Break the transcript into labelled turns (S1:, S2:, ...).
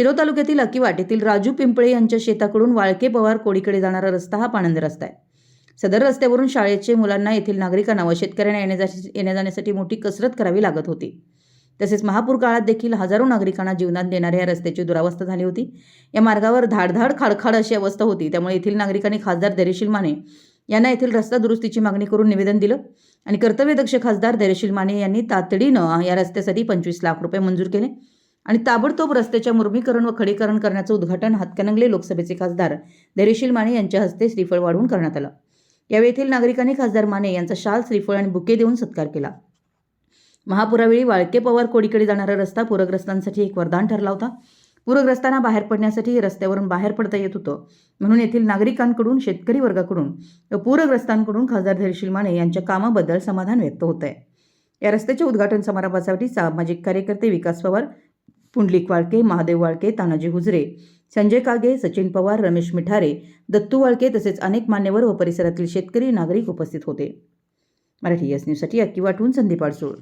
S1: शिरो तालुक्यातील अकिवाट राजू पिंपळे यांच्या शेताकडून वाळके पवार कोडीकडे जाणारा रस्ता हा पाणंद रस्ता आहे. सदर रस्त्यावरून शाळेचे मुलांना येथील नागरिकांना व शेतकऱ्यांना येण्या येण्या जाण्यासाठी मोठी कसरत करावी लागत होती. तसेच महापूर काळात देखील हजारो नागरिकांना जीवनात देणाऱ्या या रस्त्याची दुरावस्था झाली होती. या मार्गावर धाडधाड खाडखाड अशी अवस्था होती. त्यामुळे येथील नागरिकांनी खासदार धैर्यशील माने यांना येथील रस्ता दुरुस्तीची मागणी करून निवेदन दिलं आणि कर्तव्यदक्ष खासदार धैर्यशील माने यांनी तातडीनं या रस्त्यासाठी पंचवीस लाख रुपये मंजूर केले. आणि ताबडतोब रस्त्याच्या मुर्मीकरण व खडीकरण करण्याचं उद्घाटन हातकणंगले लोकसभेचे खासदार धैर्यशील माने यांच्या हस्ते श्रीफळ वाढवून करण्यात आलं. यावेळी येथील नागरिकांनी खासदार माने यांचा शाल श्रीफळ आणि बुके देऊन सत्कार केला. महापुरावेळी वाळके पवार कोडीकडे जाणारा रस्ता पूरग्रस्तांसाठी एक वरदान ठरला होता. पूरग्रस्तांना बाहेर पडण्यासाठी रस्त्यावरून बाहेर पडता येत होतं. म्हणून येथील नागरिकांकडून शेतकरी वर्गाकडून व पूरग्रस्तांकडून खासदार धैर्यशील माने यांच्या कामाबद्दल समाधान व्यक्त होत आहे या रस्त्याच्या उद्घाटन समारंभासाठी सामाजिक कार्यकर्ते विकास पवार पुंडलिक वाळके महादेव वाळके तानाजी हुजरे संजय कागे सचिन पवार रमेश मिठारे दत्तू वाळके तसेच अनेक मान्यवर व परिसरातील शेतकरी नागरिक उपस्थित होते. मराठी एस न्यूजसाठी अक्की वाटून संदीप आडसूळ.